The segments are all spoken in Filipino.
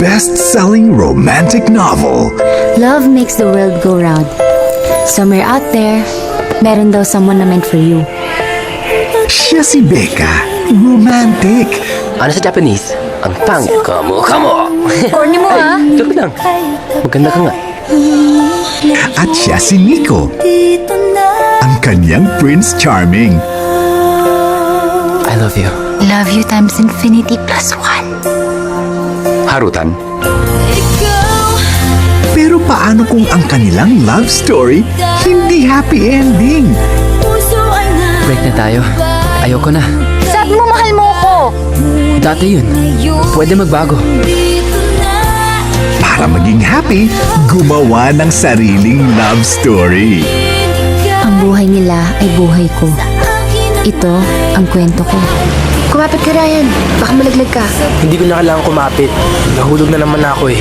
best-selling romantic novel. Love makes the world go round. Somewhere out there, meron daw someone na meant for you. Siya si Becca, romantic. Ano sa Japanese? Ang pangit ko mo, kamo! Corny mo ah! Joke lang. Maganda ka nga. At siya si Nico, ang kanyang Prince Charming. I love you. Love you times infinity plus one. Harutan. Pero paano kung ang kanilang love story hindi happy ending? Break na tayo. Ayoko na. Sabi mo mahal mo ko! Dati yun. Pwede magbago. Para maging happy, gumawa ng sariling love story. Ang buhay nila ay buhay ko. Ito ang kwento ko. Kumapit ka, Ryan. Baka malaglag ka. Hindi ko na kailangan kumapit. Nahulog na naman ako eh.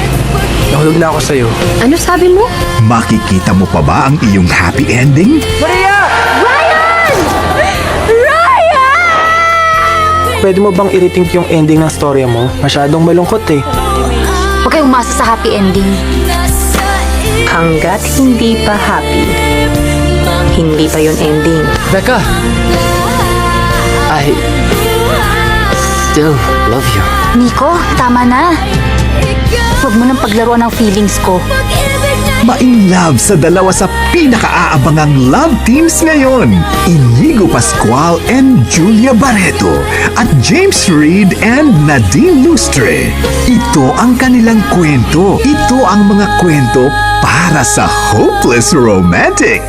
Nahulog na ako sa'yo. Ano sabi mo? Makikita mo pa ba ang iyong happy ending? Pwede mo bang i-rethink yung ending ng storya mo? Masyadong malungkot eh. Huwag kayong umasa sa happy ending. Hanggat hindi pa happy, hindi pa yun ending. Becca! I still love you. Nico, tama na. Huwag mo nang paglaruan ng feelings ko. Ma-in love sa dalawa sa pinakaaabangang love teams ngayon. Inigo Pascual and Julia Barreto at James Reid and Nadine Lustre. Ito ang kanilang kwento. Ito ang mga kwento para sa hopeless romantic.